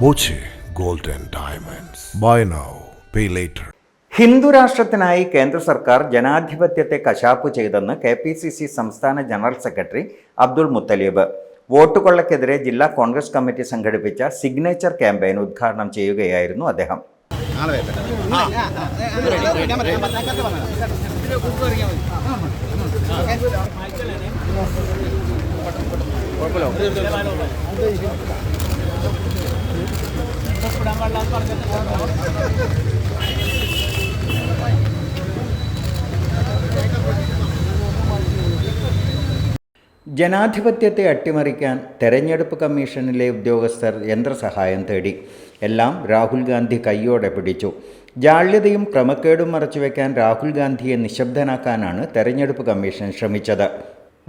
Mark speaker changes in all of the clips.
Speaker 1: Boche gold and Diamonds. Buy now, pay later.
Speaker 2: ഹിന്ദു രാഷ്ട്രത്തിനായി കേന്ദ്ര സർക്കാർ ജനാധിപത്യത്തെ കശാപ്പ് ചെയ്തെന്ന് കെ പി സി സി സംസ്ഥാന ജനറൽ സെക്രട്ടറി അബ്ദുൾ മുത്തലീബ് വോട്ടുകൊള്ളയ്ക്കെതിരെ ജില്ലാ കോൺഗ്രസ് കമ്മിറ്റി സംഘടിപ്പിച്ച സിഗ്നേച്ചർ ക്യാമ്പയിൻ ഉദ്ഘാടനം ചെയ്യുകയായിരുന്നു അദ്ദേഹം ജനാധിപത്യത്തെ അട്ടിമറിക്കാൻ തെരഞ്ഞെടുപ്പ് കമ്മീഷനിലെ ഉദ്യോഗസ്ഥർ യന്ത്രസഹായം തേടി. എല്ലാം രാഹുൽ ഗാന്ധി കൈയോടെ പിടിച്ചു. ജാള്യതയും ക്രമക്കേടും മറച്ചുവെക്കാൻ രാഹുൽ ഗാന്ധിയെ നിശബ്ദനാക്കാനാണ് തെരഞ്ഞെടുപ്പ് കമ്മീഷൻ ശ്രമിച്ചത്.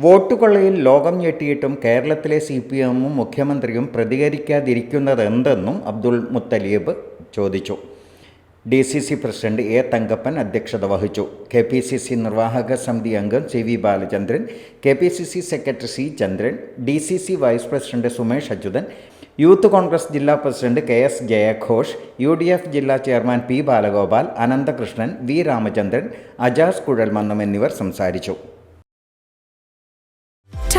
Speaker 2: വോട്ടുകൊള്ളയിൽ ലോകം ഞെട്ടിയിട്ടും കേരളത്തിലെ സി പി എമ്മും മുഖ്യമന്ത്രിയും പ്രതികരിക്കാതിരിക്കുന്നത് എന്തെന്നും അബ്ദുൾ മുത്തലീബ് ചോദിച്ചു. D C C president A Thankappan അധ്യക്ഷത വഹിച്ചു. കെ പി സി സി നിർവാഹക സമിതി അംഗം C V Balachandran K P C C secretary C Chandran D C C vice president Sumesh Achuthan youth Congress ജില്ലാ പ്രസിഡന്റ് കെ എസ് ജയഘോഷ് U D F ജില്ലാ chairman P Balagopal Ananthakrishnan V Ramachandran Ajas Kuzhalmannam എന്നിവർ സംസാരിച്ചു.